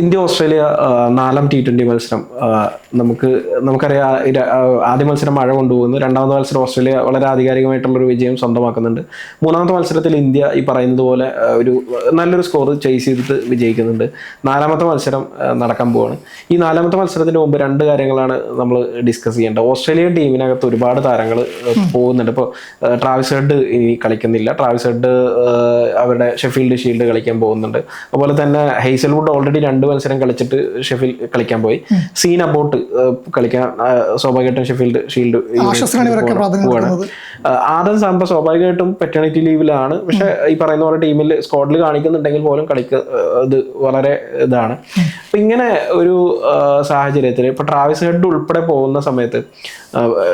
India Australia നാലാം T twenty മത്സരം. നമുക്ക് നമുക്കറിയാം ആദ്യ മത്സരം മഴ കൊണ്ടുപോകുന്നു രണ്ടാമത്തെ മത്സരം ഓസ്ട്രേലിയ വളരെ ആധികാരികമായിട്ടുള്ള ഒരു വിജയം സ്വന്തമാക്കുന്നുണ്ട്. മൂന്നാമത്തെ മത്സരത്തിൽ ഇന്ത്യ ഈ പറയുന്നത് പോലെ ഒരു നല്ലൊരു സ്കോർ ചേസ് ചെയ്തിട്ട് വിജയിക്കുന്നുണ്ട്. നാലാമത്തെ മത്സരം നടക്കാൻ പോവാണ്. ഈ നാലാമത്തെ മത്സരത്തിന് മുമ്പ് രണ്ട് കാര്യങ്ങളാണ് നമ്മൾ ഡിസ്കസ് ചെയ്യേണ്ടത്. ഓസ്ട്രേലിയൻ ടീമിനകത്ത് ഒരുപാട് താരങ്ങൾ പോകുന്നുണ്ട്. ഇപ്പോൾ ട്രാവിസ് ഹെഡ് ഇനി കളിക്കുന്നില്ല. ട്രാവിസ് ഹെഡ് അവരുടെ ഷെഫീൽഡ് ഷീൽഡ് കളിക്കാൻ പോകുന്നുണ്ട്. അതുപോലെ തന്നെ ഹെയ്സൽവുഡ് ഓൾറെഡി രണ്ട് മത്സരം കളിച്ചിട്ട് ഷെഫിൽ കളിക്കാൻ പോയി. സീൻ അബോട്ട് കളിക്കാൻ സ്വാഭാവികമായിട്ടും ഷെഫീൽഡ് ഷീൽഡ് പോവാണ്. ആദ്യം ആദം സാമ്പ സ്വാഭാവികമായിട്ടും പെറ്റേണിറ്റി ലീവിലാണ് പക്ഷെ ഈ പറയുന്ന പോലെ ടീമിൽ സ്ക്വാഡിൽ കാണിക്കുന്നുണ്ടെങ്കിൽ പോലും കളിക്ക ഇത് വളരെ ഇതാണ്. അപ്പൊ ഇങ്ങനെ ഒരു സാഹചര്യത്തിൽ ഇപ്പൊ ട്രാവിസ് ഹെഡ് ഉൾപ്പെടെ പോകുന്ന സമയത്ത്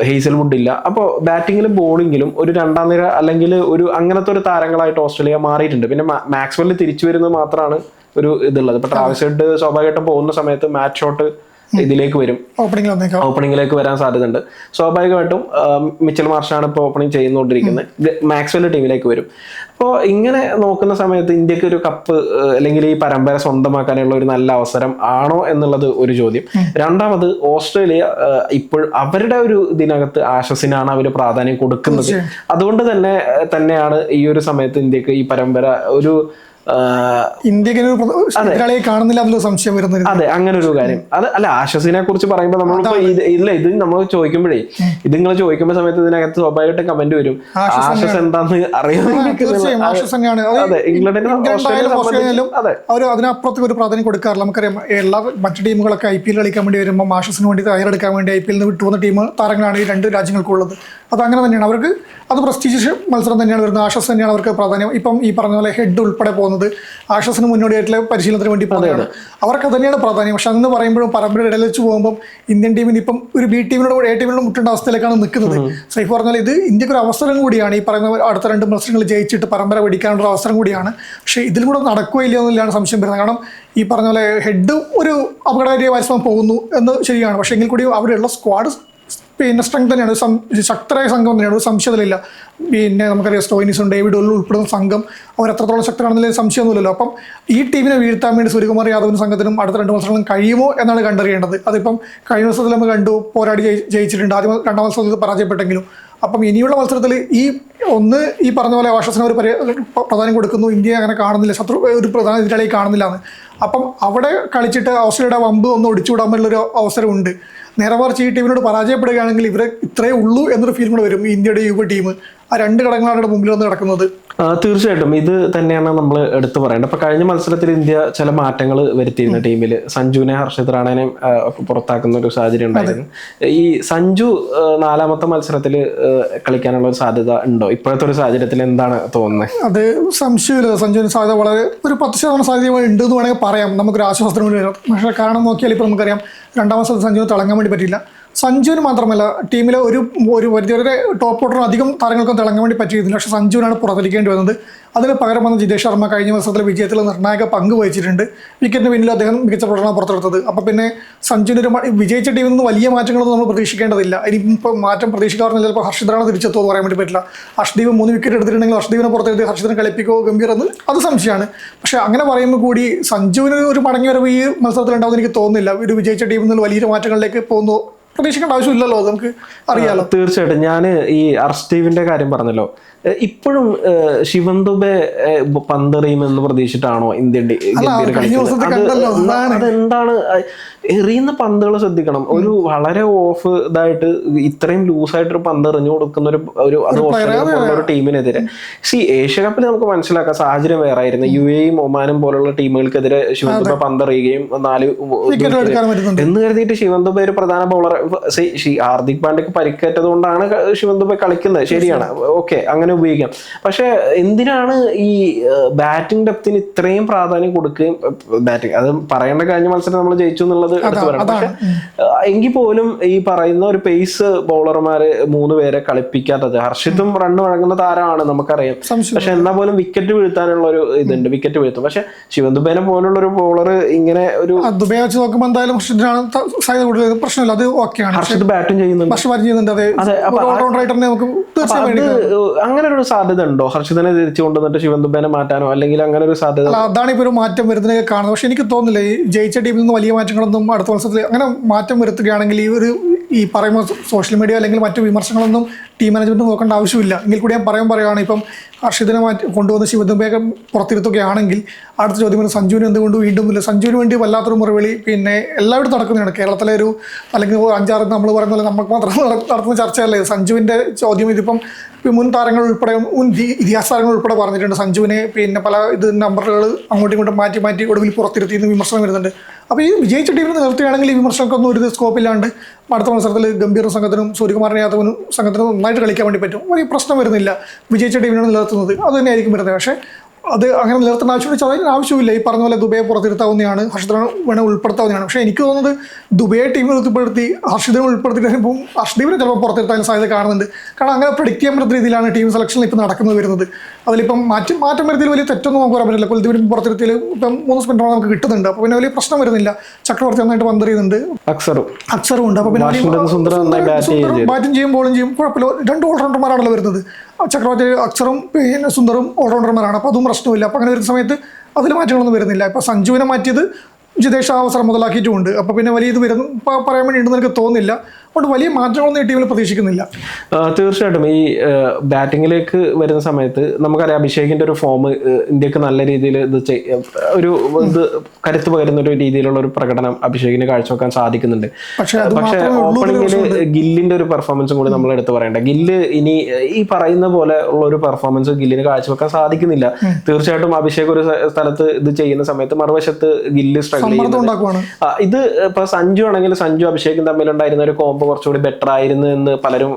ഹെയ്സൽവുഡ് ഇല്ല അപ്പോൾ ബാറ്റിങ്ങിലും ബോളിങ്ങിലും ഒരു രണ്ടാം നിര അല്ലെങ്കിൽ ഒരു അങ്ങനത്തെ ഒരു താരങ്ങളായിട്ട് ഓസ്ട്രേലിയ മാറിയിട്ടുണ്ട്. പിന്നെ മാക്സ്വെല്ലിൽ തിരിച്ചു വരുന്നത് മാത്രമാണ് ഒരു ഇതുള്ളത്. ഇപ്പൊ ട്രാവൽസ് ഹെഡ് സ്വാഭാവികമായിട്ടും പോകുന്ന സമയത്ത് മാച്ച് ഷോട്ട് ഇതിലേക്ക് വരും. ഓപ്പണിംഗിലേക്ക് വരാൻ സാധ്യതയുണ്ട്. സ്വാഭാവികമായിട്ടും മിച്ചൽ മാർഷാണ് ഇപ്പോൾ ഓപ്പണിംഗ് ചെയ്യുന്നുകൊണ്ടിരിക്കുന്നത് മാക്സ്വെൽ ടീമിലേക്ക് വരും. അപ്പോൾ ഇങ്ങനെ നോക്കുന്ന സമയത്ത് ഇന്ത്യയ്ക്ക് ഒരു കപ്പ് അല്ലെങ്കിൽ ഈ പരമ്പര സ്വന്തമാക്കാനുള്ള ഒരു നല്ല അവസരം ആണോ എന്നുള്ളത് ഒരു ചോദ്യം. രണ്ടാമത് ഓസ്ട്രേലിയ ഇപ്പോൾ അവരുടെ ഒരു ഇതിനകത്ത് ആശസിനാണ് അവർ പ്രാധാന്യം കൊടുക്കുന്നത്. അതുകൊണ്ട് തന്നെ തന്നെയാണ് ഈ ഒരു സമയത്ത് ഇന്ത്യയ്ക്ക് ഈ പരമ്പര ഒരു ഇന്ത്യയ്ക്ക് കാണുന്നില്ല സംശയം വരുന്നത് അതെ അങ്ങനെ ഒരു കാര്യം. അത് അല്ല ആശ്വസിനെ കുറിച്ച് പറയുമ്പോൾ നമ്മളിപ്പോ ഇല്ല ഇത് നമ്മൾ ചോദിക്കുമ്പോഴേ ഇത് നിങ്ങൾ ചോദിക്കുമ്പോ സമയത്ത് ഇതിനകത്ത് സ്വാഭാവികമായിട്ടും കമന്റ് വരും. ആശ്വസ് എന്താന്ന് അവർ ഒരു പ്രാധാന്യം കൊടുക്കാറില്ല. നമുക്കറിയാം എല്ലാ മറ്റു ടീമുകളൊക്കെ ഐ പി എൽ കളിക്കാൻ വേണ്ടി വരുമ്പോൾ ആശ്വസിന് വേണ്ടി തയ്യാറെടുക്കാൻ വേണ്ടി ഐ പി എല്ലിൽ വിട്ടുവന്ന ടീം താരങ്ങളാണ് ഈ രണ്ട് രാജ്യങ്ങൾക്കുള്ളത്. അത് അങ്ങനെ തന്നെയാണ്. അവർക്ക് അത് പ്രസ്റ്റീജിയസ് മത്സരം തന്നെയാണ് വരുന്നത്. ആഷസ് തന്നെയാണ് അവർക്ക് പ്രാധാന്യം. ഇപ്പം ഈ പറഞ്ഞ പോലെ ഹെഡ് ഉൾപ്പെടെ പോകുന്നത് ആഷസിന് മുന്നോടിയായിട്ടുള്ള പരിശീലനത്തിന് വേണ്ടി പോകുന്നതാണ്. അവർക്ക് തന്നെയാണ് പ്രാധാന്യം. പക്ഷെ അന്ന് പറയുമ്പോഴും പരമ്പരയുടെ ഇടയിൽ വെച്ച് പോകുമ്പോൾ ഇന്ത്യൻ ടീമിന് ഇപ്പം ഒരു ബി ടീമിനോട് എ ടീമിനോട് മുട്ടേണ്ട അവസ്ഥയിലേക്കാണ് നിൽക്കുന്നത്. സൈഫ് പറഞ്ഞാൽ ഇത് ഇന്ത്യയ്ക്ക് ഒരു അവസരം കൂടിയാണ്. ഈ പറയുന്ന അടുത്ത രണ്ട് മത്സരങ്ങൾ ജയിച്ചിട്ട് പരമ്പര പിടിക്കാനുള്ള അവസരം കൂടിയാണ്. പക്ഷേ ഇതിലും കൂടെ നടക്കുകയില്ല എന്നുള്ളതാണ് സംശയം വരുന്നത്. കാരണം ഈ പറഞ്ഞ പോലെ ഹെഡ് ഒരു അപകടകാരിയ വശം പോകുന്നു എന്ന് ശരിയാണ്. പക്ഷേ എങ്കിൽ കൂടി അവിടെയുള്ള സ്ക്വാഡ് പിന്നെ സ്ട്രെങ്ത് തന്നെയാണ്. ഒരു ഒരു ശക്തരായ സംഘം തന്നെയാണ്. ഒരു സംശയത്തിലില്ല. പിന്നെ നമുക്കറിയാം സ്റ്റോയിനിസ് ഉണ്ട് ഡേവിഡ് ഒല്ലു ഉൾപ്പെടുന്ന സംഘം. അവർ എത്രത്തോളം ശക്തരാണെന്നതിൽ സംശയമൊന്നുമില്ലല്ലോ. അപ്പം ഈ ടീമിനെ വീഴ്ത്താൻ വേണ്ടി സൂര്യകുമാർ യാദവിന് സംഘത്തിനും അടുത്ത രണ്ട് മത്സരങ്ങളും കഴിയുമോ എന്നാണ് കണ്ടറിയേണ്ടത്. അതിപ്പം കഴിഞ്ഞ മത്സരത്തിൽ നമ്മൾ കണ്ടു പോരാടി ജയിച്ചിട്ടുണ്ട്. ആദ്യം രണ്ടാം മത്സരത്തിൽ പരാജയപ്പെട്ടെങ്കിലും. അപ്പം ഇനിയുള്ള മത്സരത്തിൽ ഈ ഒന്ന് ഈ പറഞ്ഞ പോലെ വാഷസിന് ഒരു പ്രധാനം കൊടുക്കുന്നു. ഇന്ത്യ അങ്ങനെ കാണുന്നില്ല. ശത്രു ഒരു പ്രധാന എതിരാളിയെ കാണുന്നില്ല എന്ന്. അപ്പം അവിടെ കളിച്ചിട്ട് ഓസ്ട്രേലിയയുടെ വമ്പ് ഒന്ന് ഒടിച്ചുവിടാൻ പറ്റുള്ളൊരു അവസരമുണ്ട്. നേരെ മറിച്ച് ഈ ടീമിനോട് പരാജയപ്പെടുകയാണെങ്കിൽ ഇവരെ ഇത്രയേ ഉള്ളൂ എന്നൊരു ഫീൽ കൂടെ വരും ഇന്ത്യയുടെ യുവ ടീം. ആ രണ്ട് ഘടകങ്ങളാണ് മുമ്പിൽ വന്ന് കിടക്കുന്നത്. തീർച്ചയായിട്ടും. ഇത് തന്നെയാണ് നമ്മൾ എടുത്തു പറയേണ്ടത്. അപ്പൊ കഴിഞ്ഞ മത്സരത്തിൽ ഇന്ത്യ ചില മാറ്റങ്ങൾ വരുത്തിയിരുന്ന ടീമിൽ സഞ്ജുവിനെ ഹർഷിത് റാണേനെ പുറത്താക്കുന്ന ഒരു സാഹചര്യം ഉണ്ടായിരുന്നു. ഈ സഞ്ജു നാലാമത്തെ മത്സരത്തിൽ കളിക്കാനുള്ള ഒരു സാധ്യത ഉണ്ടോ? ഇപ്പോഴത്തെ ഒരു സാഹചര്യത്തിൽ എന്താണ് തോന്നുന്നത് അത് സംശയമില്ല. സഞ്ജുവിന് സാധ്യത വളരെ ഒരു പത്ത് ശതമാനം സാധ്യത ഉണ്ട് എന്ന് വേണമെങ്കിൽ പറയാം. നമുക്കൊരു ആശ്വാസത്തിന് വേണ്ടി വരാം. പക്ഷേ കാരണം നോക്കിയാൽ ഇപ്പൊ നമുക്കറിയാം രണ്ടാം മത്സരത്തിൽ സഞ്ജുവിന് തിളങ്ങാൻ വേണ്ടി പറ്റില്ല സഞ്ജുവിന് മാത്രമല്ല ടീമിലെ ഒരു ഒരു പരിധിവരെ ടോപ്പ് ഓർഡർ അധികം താരങ്ങൾക്കും തിളങ്ങാൻ വേണ്ടി പറ്റിയിരുന്നില്ല പക്ഷേ സഞ്ജുവിനാണ് പുറത്തിരിക്കേണ്ടി വന്നത്. അതിന് പകരം വന്ന ജിതേഷ് ശർമ്മ കഴിഞ്ഞ മത്സരത്തിലെ വിജയത്തിൽ നിർണായക പങ്ക് വഹിച്ചിട്ടുണ്ട്. വിക്കറ്റിന് പിന്നിൽ അദ്ദേഹം മികച്ച പ്രകടനം പുറത്തെടുത്തത്. അപ്പോൾ പിന്നെ സഞ്ജുവിന് ഒരു വിജയിച്ച ടീമിൽ നിന്ന് വലിയ മാറ്റങ്ങളൊന്നും നമ്മൾ പ്രതീക്ഷിക്കേണ്ടതില്ല. ഇനി ഇപ്പോൾ മാറ്റം പ്രതീക്ഷിക്കാറുണ്ട് ചിലപ്പോൾ ഹർഷിതരാണ് തിരിച്ചെത്തുമോ എന്ന് പറയാൻ വേണ്ടി പറ്റില്ല. ഹർഷദീപ് മൂന്ന് വിക്കറ്റ് എടുത്തിട്ടുണ്ടെങ്കിൽ ഹർഷദീപിനെ പുറത്തെടുത്ത് ഹർഷിദിനെ കളിപ്പിക്കോ ഗംഭീർ എന്ന് അത് സംശയമാണ്. പക്ഷേ അങ്ങനെ പറയുമ്പോൾ കൂടി സഞ്ജുവിന് ഒരു മടങ്ങി വരവ് ഈ മത്സരത്തിൽ ഉണ്ടാവുമെന്ന് എനിക്ക് തോന്നുന്നില്ല. ഒരു വിജയിച്ച ടീമിൽ നിന്ന് വലിയൊരു മാറ്റങ്ങളിലേക്ക് പോകുന്നു പ്രതീക്ഷിക്കേണ്ട ആവശ്യമില്ലല്ലോ നമുക്ക് അറിയാലോ. തീർച്ചയായിട്ടും. ഞാൻ ഈ അർസ്റ്റീവിന്റെ കാര്യം പറഞ്ഞല്ലോ. ഇപ്പോഴും ശിവന്തുബെ ശിവൻ ദുബെ ഏഹ് പന്തെറിയുമെന്ന് പ്രതീക്ഷിച്ചിട്ടാണോ ഇന്ത്യൻ. അതെന്താണ്? എറിയുന്ന പന്തുകൾ ശ്രദ്ധിക്കണം. ഒരു വളരെ ഓഫ് ഇതായിട്ട് ഇത്രയും ലൂസായിട്ട് ഒരു പന്ത് എറിഞ്ഞു കൊടുക്കുന്ന ഒരു ഒരു അത് ഒരു ടീമിനെതിരെ. സി ഏഷ്യ കപ്പിൽ നമുക്ക് മനസ്സിലാക്കാം സാഹചര്യം വേറെ ആയിരുന്നു യു എയും ഒമാനും പോലുള്ള ടീമുകൾക്കെതിരെ ശിവൻ ദുബെ പന്തെറിയുകയും നാല് എന്ന് കരുതിയിട്ട് ശിവൻ ദുബെ ഒരു പ്രധാന ബൗളർ ഹാർദിക് പാണ്ഡ്യക്ക് പരിക്കേറ്റത് കൊണ്ടാണ് ശിവൻ ദുബെ കളിക്കുന്നത്. ശരിയാണ്. ഓക്കെ അങ്ങനെ ഉപയോഗിക്കാം. പക്ഷെ എന്തിനാണ് ഈ ബാറ്റിംഗ് ഡെപ്തിന് ഇത്രയും പ്രാധാന്യം കൊടുക്കുകയും ബാറ്റിംഗ് അത് പറയേണ്ട കഴിഞ്ഞ മത്സരം നമ്മൾ ജയിച്ചു എന്നുള്ളത് എടുത്തു പറയണം. പക്ഷെ എങ്കിൽ പോലും ഈ പറയുന്ന ഒരു പേസ് ബൗളർമാര് മൂന്ന് പേരെ കളിപ്പിക്കാത്തത്. ഹർഷിത്തും റണ്ണ് വഴങ്ങുന്ന താരമാണ് നമുക്കറിയാം. പക്ഷെ എന്നാൽ പോലും വിക്കറ്റ് വീഴ്ത്താനുള്ള ഒരു ഇതുണ്ട്. വിക്കറ്റ് വീഴ്ത്തും. പക്ഷെ ശിവൻ ദുബേനെ പോലുള്ള ഒരു ബോളർ ഇങ്ങനെ ഒരു ദുബൈ വെച്ച് നോക്കുമ്പോൾ എന്തായാലും സാധ്യത കൂടുതൽ. പ്രശ്നമില്ല. അത് ഓക്കെയാണ് ഹർഷിത് ബാറ്റും ചെയ്യുന്നുണ്ട്. പക്ഷെ ചെയ്യുന്നുണ്ട്. അതെ. നമുക്ക് അങ്ങനെ ഒരു സാധ്യത ഉണ്ടോ ഹർഷിതനെ തിരിച്ചു കൊണ്ടുവന്നിട്ട് ശിവൻ ദുബേനെ മാറ്റാനോ? അല്ലെങ്കിൽ അങ്ങനെ ഒരു സാധ്യത അതാണ് ഇപ്പൊ ഒരു മാറ്റം വരുന്നതൊക്കെ കാണുന്നത്. പക്ഷെ എനിക്ക് തോന്നുന്നില്ല. ഈ ജയിച്ച ടീമിൽ നിന്ന് വലിയ മാറ്റങ്ങളൊന്നും അടുത്ത മത്സരത്തിൽ അങ്ങനെ മാറ്റം വരുത്തുകയാണെങ്കിൽ ഈ ഒരു ഈ പറയുമ്പോൾ സോഷ്യൽ മീഡിയ അല്ലെങ്കിൽ മറ്റു വിമർശനങ്ങളൊന്നും ടീം മാനേജ്മെന്റ് നോക്കേണ്ട ആവശ്യമില്ല. എങ്കിൽ കൂടി ഞാൻ പറയാൻ പറയുകയാണ് ഇപ്പം ഹർഷിദിനെ മാറ്റി കൊണ്ടുവന്ന് ശിവദുബേക്കെ പുറത്തിരുത്തുകയാണെങ്കിൽ അടുത്ത ചോദ്യം സഞ്ജുവിന് എന്തുകൊണ്ട് വീണ്ടും ഇല്ല. സഞ്ജുവിന് വേണ്ടി വല്ലാത്തൊരു മുറിവിളി പിന്നെ എല്ലായിടത്തും നടക്കുന്നതാണ്. കേരളത്തിലെ ഒരു അല്ലെങ്കിൽ അഞ്ചാറ് നമ്മൾ പറയുന്ന പോലെ നമുക്ക് മാത്രം നട- നടത്തുന്ന ചർച്ചയല്ലേ? സഞ്ജുവിന്റെ ചോദ്യം ഇതിപ്പം മുൻ താരങ്ങൾ ഉൾപ്പെടെ മുൻ ഇതി- ഇതിഹാസ താരങ്ങൾ ഉൾപ്പെടെ പറഞ്ഞിട്ടുണ്ട്. സഞ്ജുവിനെ പിന്നെ പല ഇത് നമ്പറുകൾ അങ്ങോട്ടും ഇങ്ങോട്ടും മാറ്റി മാറ്റി ഒടുവിൽ പുറത്തിരുത്തി എന്ന് വിമർശനം വരുന്നുണ്ട്. അപ്പോൾ ഈ വിജയിച്ച ടീമിനെ നിർത്തുകയാണെങ്കിൽ ഈ വിമർശനങ്ങൾക്കൊന്നും ഒരു സ്കോപ്പില്ലാണ്ട് അടുത്ത മത്സരത്തിൽ ഗംഭീർ സംഘത്തിനും സൂര്യകുമാരൻ യാദവിനും സംഘത്തിനും നന്നായിട്ട് കളിക്കാൻ വേണ്ടി പറ്റും. ഒരു പ്രശ്നം വരുന്നില്ല. വിജയിച്ച ടീമിനാണ് നിലനിർത്തുന്നത് അത് തന്നെയായിരിക്കും വരുന്നത്. പക്ഷേ അത് അങ്ങനെ നിലനിർത്തേണ്ട ആവശ്യമില്ല. വെച്ചാൽ അതിന് ആവശ്യമില്ല. ഈ പറഞ്ഞ പോലെ ദുബൈയെ പുറത്തിരുത്താവുന്നതാണ് ഹർഷിദിനെ വേണേൽ ഉൾപ്പെടുത്താവുന്നതാണ്. പക്ഷേ എനിക്ക് തോന്നുന്നത് ദുബൈയെ ടീമിൽ ഉൾപ്പെടുത്തി ഹർഷിദിനെ ഉൾപ്പെടുത്തി കഴിയുമ്പോൾ ഹർഷിദീപിനെ ചിലപ്പോൾ പുറത്തിരുത്താൻ സാധ്യത കാണുന്നുണ്ട്. കാരണം അങ്ങനെ പ്രിഡിക്റ്റ് ചെയ്യാൻ പറ്റുന്ന രീതിയിലാണ് ടീം സെലക്ഷൻ ഇപ്പോൾ നടക്കുന്നത് വരുന്നത്. അതിലിപ്പം മാറ്റം മാറ്റം വരുത്തിയിൽ വലിയ തെറ്റൊന്നും നമുക്ക് പറയാൻ പറ്റില്ല. കുൽദീപിന് പുറത്തിരുത്തിയിൽ ഇപ്പം മൂന്ന് സ്പിന്നർ നമുക്ക് കിട്ടുന്നുണ്ട്. അപ്പോൾ പിന്നെ വലിയ പ്രശ്നം വരുന്നില്ല. ചക്രവർത്തി നന്നായിട്ട് പന്തെറിയുന്നുണ്ട് അക്സറും. അക്സറും ഉണ്ട്. അപ്പോൾ പിന്നെ ബാറ്റിംഗ് ചെയ്യും ബോളും ചെയ്യും. കുഴപ്പമില്ല. രണ്ട് ഓൾറൗണ്ടർമാരാണല്ലോ വരുന്നത്. ചക്രവർത്തി അക്ഷറും പിന്നെ സുന്ദറും ഓൾറൗണ്ടർമാരാണ് അപ്പോൾ അതും പ്രശ്നമില്ല അപ്പോൾ അങ്ങനെ വരുന്ന സമയത്ത് അതിൽ മാറ്റങ്ങളൊന്നും വരുന്നില്ല. ഇപ്പോൾ സഞ്ജുവിനെ മാറ്റിയത് ജിതേഷ് അവസരം മുതലാക്കിയിട്ടുമുണ്ട്. അപ്പോൾ പിന്നെ വലിയ ഇത് വരുന്നു പറയാൻ വേണ്ടി ഉണ്ടെന്ന് എനിക്ക് തോന്നുന്നില്ല. അതുകൊണ്ട് വലിയ മാറ്റങ്ങളൊന്നും ഈ ടീമിൽ പ്രതീക്ഷിക്കുന്നില്ല. തീർച്ചയായിട്ടും. ഈ ബാറ്റിങ്ങിലേക്ക് വരുന്ന സമയത്ത് നമുക്കറിയാം അഭിഷേകിന്റെ ഒരു ഫോം ഇന്ത്യയ്ക്ക് നല്ല രീതിയിൽ ഇത് ഒരു ഇത് കരുത്ത് പകരുന്ന ഒരു രീതിയിലുള്ള ഒരു പ്രകടനം അഭിഷേകിന് കാഴ്ചവെക്കാൻ സാധിക്കുന്നുണ്ട്. പക്ഷെ ഓപ്പണിംഗിൽ ഗില്ലിന്റെ ഒരു പെർഫോമൻസും കൂടി നമ്മൾ എടുത്തു പറയണ്ട. ഗില്ല് ഇനി ഈ പറയുന്ന പോലെ ഉള്ള ഒരു പെർഫോമൻസ് ഗില്ലിന് കാഴ്ചവെക്കാൻ സാധിക്കുന്നില്ല. തീർച്ചയായിട്ടും അഭിഷേക് ഒരു സ്ഥലത്ത് ഇത് ചെയ്യുന്ന സമയത്ത് മറുവശത്ത് ഗില്ല് സ്ട്രഗിൾ ചെയ്യുന്നു ചെയ്യുന്നത് ഇത് ഇപ്പൊ സഞ്ജു ആണെങ്കിൽ സഞ്ജു അഭിഷേകും തമ്മിലുണ്ടായിരുന്ന ഒരു കോംബോ കുറച്ചുകൂടി ബെറ്റർ ആയിരുന്നു എന്ന് പലരും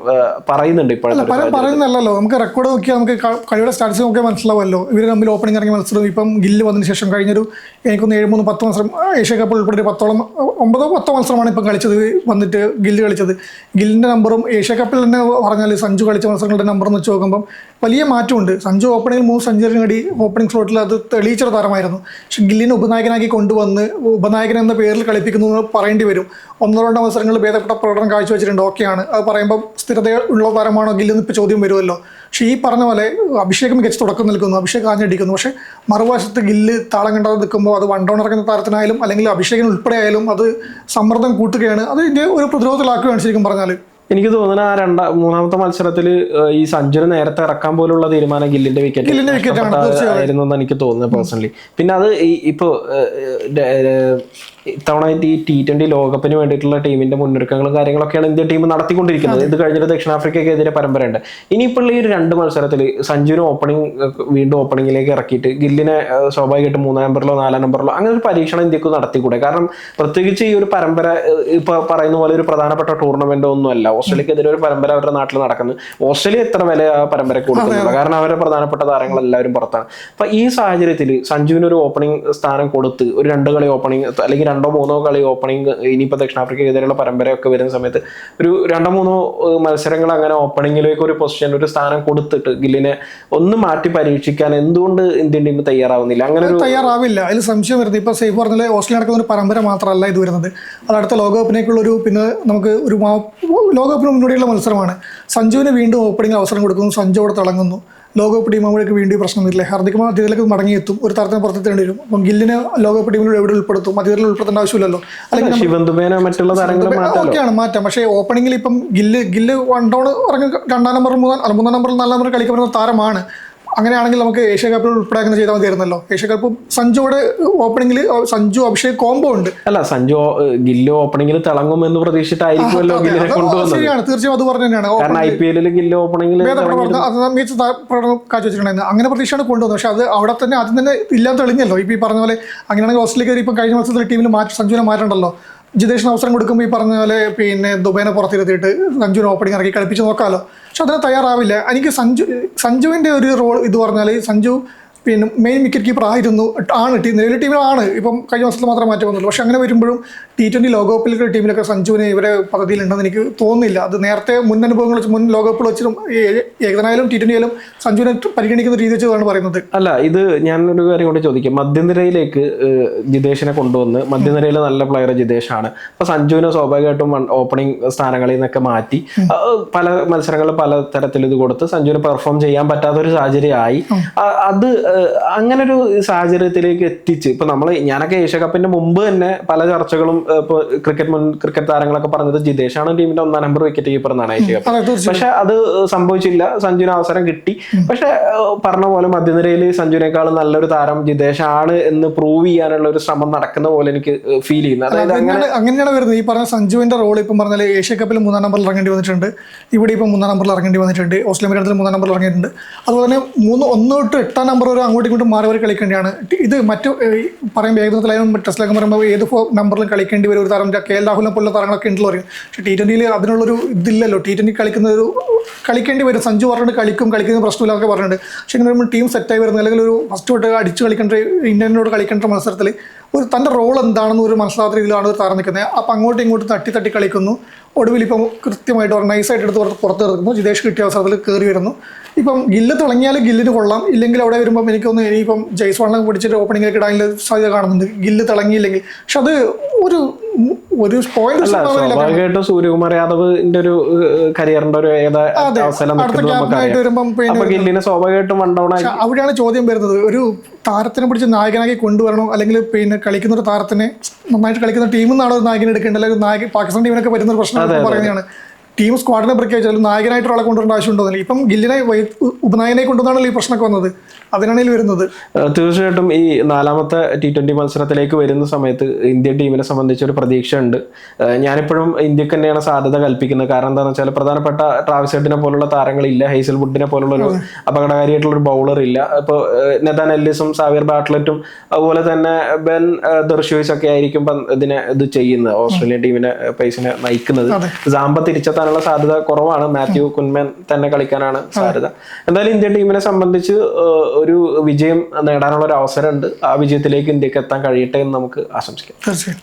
പറയുന്നുണ്ട് ഇപ്പോഴത്തെ പലരും. പറയുന്നല്ലോ നമുക്ക് റെക്കോർഡ് നോക്കിയാൽ നമുക്ക് കളിയുടെ സ്റ്റാറ്റസ് നോക്കിയാൽ മനസ്സിലാവുമല്ലോ. ഇവർ തമ്മിൽ ഓപ്പണിംഗ് ഇറങ്ങിയ മത്സരം ഇപ്പം ഗില്ല് വന്നതിന് ശേഷം കഴിഞ്ഞൊരു എനിക്കൊന്ന് ഏഴ് മൂന്ന് പത്ത് മത്സരം ഏഷ്യ കപ്പ് ഉൾപ്പെടെ ഒരു പത്തോളം ഒമ്പതോ പത്തോ മത്സരമാണ് ഇപ്പം കളിച്ചത് വന്നിട്ട് ഗില്ല് കളിച്ചത്. ഗില്ലിന്റെ നമ്പറും ഏഷ്യ കപ്പിൽ തന്നെ പറഞ്ഞാൽ സഞ്ജു കളിച്ച മത്സരങ്ങളുടെ നമ്പർ എന്ന് വെച്ച് നോക്കുമ്പം വലിയ മാറ്റമുണ്ട്. സഞ്ജു ഓപ്പണിംഗിൽ മൂന്ന് സെഞ്ചുറി നേടി ഓപ്പണിംഗ് സ്ലോട്ടിൽ അത് തെളിയിച്ചൊരു താരമായിരുന്നു. പക്ഷെ ഗില്ലിനെ ഉപനായകനാക്കി കൊണ്ടുവന്ന് ഉപനായകൻ എന്ന പേരിൽ കളിപ്പിക്കുന്നു എന്ന് പറയേണ്ടി വരും. ഒന്നോ രണ്ടോ മത്സരങ്ങളിൽ ഭേദപ്പെട്ട പ്രകടനം കാഴ്ചവെച്ചിട്ടുണ്ട് ഓക്കെയാണ്. അത് പറയുമ്പോൾ സ്ഥിരത ഉള്ള താരമാണോ ഗില്ലെന്ന് ഇപ്പോൾ ചോദ്യം വരുമല്ലോ. പക്ഷേ ഈ പറഞ്ഞ പോലെ അഭിഷേക് മികച്ച തുടക്കം നിൽക്കുന്നു അഭിഷേക് ആഞ്ഞടിക്കുന്നു. പക്ഷേ മറുവശത്ത് ഗില്ല് താളം കണ്ടാതെ നിൽക്കുമ്പോൾ അത് വൺ ഡൗൺ ഇറങ്ങുന്ന താരത്തിനായാലും അല്ലെങ്കിൽ അഭിഷേകിന് ഉൾപ്പെടെ ആയാലും അത് സമ്മർദ്ദം കൂട്ടുകയാണ്. അത് ഇതിന്റെ ഒരു പ്രതിരോധത്തിലാക്കുകയാണ് ശരിക്കും പറഞ്ഞാൽ എനിക്ക് തോന്നുന്നു ആ രണ്ട മൂന്നാമത്തെ മത്സരത്തിൽ ഈ സഞ്ജുനെ നേരത്തെ ഇറക്കാൻ പോലുള്ള തീരുമാനം ഗില്ലിന്റെ വിക്കറ്റ് ആയിരുന്നു എന്ന് എനിക്ക് തോന്നുന്നത് പേഴ്സണലി പിന്നെ അത് ഇപ്പോ ഇത്തവണ ഈ ടി ട്വന്റി ലോകകപ്പിന് വേണ്ടിയിട്ടുള്ള ടീമിന്റെ മുന്നൊരുക്കങ്ങളും കാര്യങ്ങളൊക്കെയാണ് ഇന്ത്യ ടീം നടത്തിക്കൊണ്ടിരിക്കുന്നത്. ഇത് കഴിഞ്ഞിട്ട് ദക്ഷിണാഫ്രിക്കയ്ക്കെതിരെ പരമ്പരയുണ്ട്. ഇനിയിപ്പോൾ ഈ ഒരു രണ്ട് മത്സരത്തിൽ സഞ്ജുവിന് ഓപ്പണിംഗ് വീണ്ടും ഓപ്പണിംഗിലേക്ക് ഇറക്കിയിട്ട് ഗില്ലിനെ സ്വാഭാവികമായിട്ട് മൂന്നാം നമ്പറിലോ നാലാം നമ്പറിലോ അങ്ങനെ ഒരു പരീക്ഷണം ഇന്ത്യയ്ക്ക് നടത്തിക്കൂടെ? കാരണം പ്രത്യേകിച്ച് ഈ ഒരു പരമ്പര ഇപ്പൊ പറയുന്ന പോലെ ഒരു പ്രധാനപ്പെട്ട ടൂർണമെന്റ് ഒന്നുമല്ല. ഓസ്ട്രേലിയക്കെതിരെ ഒരു പരമ്പര അവരുടെ നാട്ടിൽ നടക്കുന്നു. ഓസ്ട്രേലിയ എത്ര വില ആ പരമ്പര കൊടുക്കുന്നില്ല കാരണം അവരുടെ പ്രധാനപ്പെട്ട താരങ്ങൾ എല്ലാവരും പുറത്താണ്. അപ്പൊ ഈ സാഹചര്യത്തിൽ സഞ്ജുവിന് ഒരു ഓപ്പണിംഗ് സ്ഥാനം കൊടുത്ത് ഒരു രണ്ട് കളി ഓപ്പണിംഗ് അല്ലെങ്കിൽ രണ്ടോ മൂന്നോ കളി ഓപ്പണിംഗ് ഇനിയിപ്പോൾ ദക്ഷിണാഫ്രിക്കയ്ക്കെതിരെയുള്ള പരമ്പരയൊക്കെ വരുന്ന സമയത്ത് ഒരു രണ്ടോ മൂന്നോ മത്സരങ്ങൾ അങ്ങനെ ഓപ്പണിങ്ങിലേക്ക് ഒരു പൊസിഷൻ ഒരു സ്ഥാനം കൊടുത്തിട്ട് ഗില്ലിനെ ഒന്ന് മാറ്റി പരീക്ഷിക്കാൻ എന്തുകൊണ്ട് ഇന്ത്യൻ ടീം തയ്യാറാവുന്നില്ല? അങ്ങനെ ഒരു തയ്യാറാവില്ല. അതിൽ സംശയം വരുന്നത്. ഇപ്പോൾ സേഫ് പറഞ്ഞാൽ ഓസ്ട്രേലിയ നടക്കുന്ന ഒരു പരമ്പര മാത്രമല്ല ഇത് വരുന്നത്. അത് അടുത്ത ലോകകപ്പിനേക്കുള്ളൊരു പിന്നെ നമുക്ക് ഒരു ലോകകപ്പിന് മുന്നോടിയുള്ള മത്സരമാണ്. സഞ്ജുവിന് വീണ്ടും ഓപ്പണിംഗ് അവസരം കൊടുക്കുന്നു. സഞ്ജു അവിടെ തിളങ്ങുന്നു. ലോകകപ്പ് ടീമുകൾക്ക് വീണ്ടും ഈ പ്രശ്നം വരില്ല ഹാർദിക് മടങ്ങിയെത്തും. ഒരു തരത്തിന് പുറത്തെത്തേണ്ടി വരും. അപ്പം ഗില്ലിനെ ലോകകപ്പ് ടീമിൽ എവിടെ ഉൾപ്പെടുത്തും? മധ്യത്തിൽ ഉൾപ്പെടുത്തേണ്ട ആവശ്യമില്ലല്ലോ. അല്ലെങ്കിൽ മറ്റുള്ള ഓക്കെയാണ് മാറ്റാം. പക്ഷേ ഓപ്പണിംഗിൽ ഇപ്പം ഗില്ല് ഗില്ല് വൺ ഡൗൺ ഇറങ്ങി രണ്ടാം നമ്പർ മൂന്നാം അല്ല മൂന്നാം നമ്പറിൽ നാലാം നമ്പർ കളിക്കപ്പെടുന്ന താരമാണ്. അങ്ങനെയാണെങ്കിൽ നമുക്ക് ഏഷ്യ കപ്പിൽ ഉൾപ്പെടെ അങ്ങനെ ചെയ്താൽ മതിയായിരുന്നല്ലോ. ഏഷ്യ കപ്പ് സഞ്ജുവിടെ ഓപ്പണിംഗിൽ സഞ്ജു അഭിഷേക് കോംബോ ഉണ്ട്. അല്ല സഞ്ജു ഗില്ല് ഓപ്പണിംഗിൽ തിളങ്ങുമെന്ന് പ്രതീക്ഷിച്ചിട്ടായിരിക്കുമല്ലോ അതെ, ഗില്ലിനെ കൊണ്ടുവന്നത്. ശരിയാണ്. തീർച്ചയായും അത് പറഞ്ഞു തന്നെയാണ്. കാരണം ഐ പി എല്ലിൽ ഗില്ല് ഓപ്പണിംഗിൽ മികച്ച പ്രകടനം കാഴ്ചവെച്ചിട്ടുണ്ടായിരുന്നു. അങ്ങനെ പ്രതീക്ഷയാണ് കൊണ്ടുവന്നത്. പക്ഷെ അത് അവിടെ തന്നെ ആദ്യം തന്നെ ഇല്ലാതെ തെളിഞ്ഞല്ലോ. ഇപ്പം ഈ പറഞ്ഞ പോലെ അങ്ങനെയാണെങ്കിൽ ഓസ്ട്രേലിയ ഇപ്പം കഴിഞ്ഞ മത്സരത്തിൽ ടീമിൽ മാറ്റി സഞ്ജുവിനെ മാറ്റണ്ടല്ലോ. ജിതേഷിന് അവസരം കൊടുക്കുമ്പോൾ ഈ പറഞ്ഞ പോലെ പിന്നെ ദുബൈനെ പുറത്തിരുത്തിയിട്ട് സഞ്ജുവിനെ ഓപ്പണിംഗ് ഇറക്കി കളിപ്പിച്ച് നോക്കാമല്ലോ പക്ഷെ അതിന് തയ്യാറാവില്ല. എനിക്ക് സഞ്ജു സഞ്ജുവിന്റെ ഒരു റോൾ ഇത് പറഞ്ഞാൽ സഞ്ജു പിന്നെ മെയിൻ വിക്കറ്റ് കീപ്പർ ആയിരുന്നു ആണ് ടീം നിലവിലെ ടീമിലാണ് ഇപ്പം കഴിഞ്ഞ വർഷത്തിൽ മാത്രമേ മാറ്റം വന്നുള്ളൂ. പക്ഷേ അങ്ങനെ വരുമ്പോഴും ടി ട്വന്റി ലോകകപ്പിലൊക്കെ ടീമിലൊക്കെ സഞ്ജുവിന് ഇവരെ പദ്ധതിയിലുണ്ടെന്ന് എനിക്ക് തോന്നുന്നില്ല. അത് നേരത്തെ മുൻ അനുഭവങ്ങൾ വെച്ച് മുൻ ലോകകപ്പിൽ വെച്ചിട്ടും ഏകദനായാലും ഏകദിനായാലും ടി ട്വന്റി ആയാലും സഞ്ജുവിനെ പരിഗണിക്കുന്ന രീതി വെച്ചതാണ് പറയുന്നത്. അല്ല ഇത് ഞാൻ ഒരു കാര്യം കൂടി ചോദിക്കാം. മധ്യനിരയിലേക്ക് ജിതേഷിനെ കൊണ്ടുവന്ന് മധ്യനിരയിലെ നല്ല പ്ലെയർ ജിതേഷാണ്. അപ്പൊ സഞ്ജുവിനെ സ്വാഭാവികമായിട്ടും ഓപ്പണിംഗ് സ്ഥാനങ്ങളിൽ നിന്നൊക്കെ മാറ്റി. പല മത്സരങ്ങളിൽ പല തരത്തിൽ ഇത് കൊടുത്ത് സഞ്ജുവിന് പെർഫോം ചെയ്യാൻ പറ്റാത്ത ഒരു സാഹചര്യമായി അത് അങ്ങനെ ഒരു സാഹചര്യത്തിലേക്ക് എത്തിച്ച്. ഇപ്പൊ നമ്മൾ ഞാനൊക്കെ ഏഷ്യ കപ്പിന്റെ മുമ്പ് തന്നെ പല ചർച്ചകളും ഇപ്പൊ ക്രിക്കറ്റ് മുൻ ക്രിക്കറ്റ് താരങ്ങളൊക്കെ പറഞ്ഞത് ജിതേഷാണ് ടീമിന്റെ ഒന്നാം നമ്പർ വിക്കറ്റ് കീപ്പർ എന്നാണ് ഏഷ്യ കപ്പ് പക്ഷെ അത് സംഭവിച്ചില്ല. സഞ്ജുവിന് അവസരം കിട്ടി. പക്ഷെ പറഞ്ഞ പോലെ മധ്യനിരയിൽ സഞ്ജുവിനേക്കാൾ നല്ലൊരു താരം ജിതേഷ് ആണ് എന്ന് പ്രൂവ് ചെയ്യാനുള്ള ഒരു ശ്രമം നടക്കുന്ന പോലെ എനിക്ക് ഫീൽ ചെയ്യുന്നത് അതായത് അങ്ങനെ അങ്ങനെയാണ് വരുന്നത്. ഈ പറഞ്ഞ സഞ്ജുവിന്റെ റോൾ ഇപ്പം പറഞ്ഞാൽ ഏഷ്യ കപ്പിൽ മൂന്നാം നമ്പറിൽ ഇറങ്ങേണ്ടി വന്നിട്ടുണ്ട്. ഇവിടെ ഇപ്പം മൂന്നാം നമ്പറിൽ ഇറങ്ങേണ്ടി വന്നിട്ടുണ്ട്. ഓസ്ട്രേലിയ മൂന്നാം നമ്പറിൽ ഇറങ്ങിയിട്ടുണ്ട്. അതുപോലെ തന്നെ മൂന്ന് ഒന്ന് തൊട്ട് എട്ടാം നമ്പർ വരെ അങ്ങോട്ടും ഇങ്ങോട്ടും മാറി മാറി കളിക്കേണ്ടതാണ്. ഇത് മറ്റു പറയുമ്പോൾ ഏകദിനത്തിലായാലും ടെസ്റ്റിലൊക്കെ പറയുമ്പോൾ ഏത് നമ്പറിലും കളിക്കേണ്ടി വരും ഒരു താരം. കെ എൽ രാഹുലിനെ പോലുള്ള താരങ്ങളൊക്കെ ഉണ്ടല്ലോ പറയും. പക്ഷേ ടി ട്വന്റിയിൽ അതിനുള്ളൊരു ഇതില്ലല്ലോ. ടി ട്വന്റി കളിക്കുന്ന ഒരു കളിക്കേണ്ടി വരും. സഞ്ജു പറഞ്ഞിട്ട് കളിക്കും കളിക്കുന്ന പ്രശ്നമില്ല എന്നൊക്കെ പറഞ്ഞിട്ടുണ്ട്. പക്ഷേ ഇങ്ങനെ വരുമ്പോൾ ടീം സെറ്റായി വരുന്നത് അല്ലെങ്കിൽ ഒരു ഫസ്റ്റ് തൊട്ട് അടിച്ച് കളിക്കേണ്ട ഇന്ത്യനോട് കളിക്കേണ്ട മത്സരത്തിൽ ഒരു തന്റെ റോൾ എന്താണെന്ന് ഒരു മനസ്സിലാത്ത രീതിയിലാണ് ഒരു താരം നിൽക്കുന്നത്. അപ്പം അങ്ങോട്ടും ഇങ്ങോട്ടും തട്ടി തട്ടി കളിക്കുന്നു. ഒടുവിൽ ഇപ്പം കൃത്യമായിട്ട് ഒരു നൈസായിട്ട് എടുത്ത് പുറത്ത് പുറത്ത് ഇറക്കുന്നു. ജിതേഷ് കിട്ടിയ അവസരത്തിൽ കയറി വരുന്നു. ഇപ്പം ഗില്ല് തുടങ്ങിയാൽ ഗില്ലിന് കൊള്ളാം. ഇല്ലെങ്കിൽ അവിടെ വരുമ്പം എനിക്കൊന്ന് ഇനിയിപ്പം ജയ്സ്വാളിനെ പിടിച്ചിട്ട് ഓപ്പണിങ്ങിലേക്ക് ഇടാനുള്ള സാധ്യത കാണുന്നുണ്ട്. ഗില്ല് തിളങ്ങിയില്ലെങ്കിൽ. പക്ഷെ അത് ഒരു ഒരു പോയിന്റ് സ്വാഭാവികമായിട്ടും സൂര്യകുമാർ യാദവിന്റെ ഒരു കരിയറിന്റെ ഒരു അവസരം സ്വാഭാവികമായിട്ടും വൺ ഡൗൺ ആയി അവിടെയാണ് ചോദ്യം വരുന്നത്. ഒരു താരത്തിനെ പിടിച്ച് നായകനാക്കി കൊണ്ടുവരണോ അല്ലെങ്കിൽ പിന്നെ കളിക്കുന്ന ഒരു താരത്തിനെ നന്നായിട്ട് കളിക്കുന്ന ടീമിൽ നിന്നാണ് ഒരു നായകനെ എടുക്കേണ്ടത് അല്ലെങ്കിൽ നായകൻ പാകിസ്ഥാൻ ടീമിനൊക്കെ വരുന്ന ഒരു പ്രശ്നം പറയുന്നതാണ്. ടീം സ്ക്വാഡിനെ പ്രഖ്യാപിച്ചാലും നായകനായിട്ട് ഒരാളെ കൊണ്ടുവരേണ്ട ആവശ്യമുണ്ടോന്നില്ല ഇപ്പം ഗില്ലിനെ ഉപനായകനെ കൊണ്ടുവന്നാണല്ലോ ഈ പ്രശ്നമൊക്കെ വന്നത്. അതിനാണെങ്കിൽ വരുന്നത്. തീർച്ചയായിട്ടും ഈ നാലാമത്തെ ടി ട്വന്റി മത്സരത്തിലേക്ക് വരുന്ന സമയത്ത് ഇന്ത്യൻ ടീമിനെ സംബന്ധിച്ച് ഒരു പ്രതീക്ഷ ഉണ്ട് ഏഹ് ഞാനിപ്പോഴും ഇന്ത്യയ്ക്ക് തന്നെയാണ് സാധ്യത കൽപ്പിക്കുന്നത്. കാരണം എന്താണെന്ന് വെച്ചാൽ പ്രധാനപ്പെട്ട ട്രാവിസ് ഹെഡിനെ പോലുള്ള താരങ്ങളില്ല. ഹൈസൽ വുഡിനെ പോലുള്ള ഒരു അപകടകാരിയായിട്ടുള്ള ഒരു ബൗളർ ഇല്ല ഇപ്പോൾ നെതാൻ എല്ലിസും സാവിയർ ബാട്ട്ലറ്റും അതുപോലെ തന്നെ ബെൻ ദർഷോയ്സ് ഒക്കെ ആയിരിക്കും ഇതിനെ ഇത് ചെയ്യുന്നത്. ഓസ്ട്രേലിയൻ ടീമിനെ പേസിനെ നയിക്കുന്നത്. സാമ്പ സാമ്പ തിരിച്ചെത്താനുള്ള സാധ്യത കുറവാണ്. മാത്യു കുൻമാൻ തന്നെ കളിക്കാനാണ് സാധ്യത. എന്തായാലും ഇന്ത്യൻ ടീമിനെ സംബന്ധിച്ച് ഒരു വിജയം നേടാനുള്ള ഒരു അവസരമുണ്ട്. ആ വിജയത്തിലേക്ക് ഇന്ത്യയ്ക്ക് എത്താൻ കഴിയട്ടെ എന്ന് നമുക്ക് ആശംസിക്കാം. തീർച്ചയായും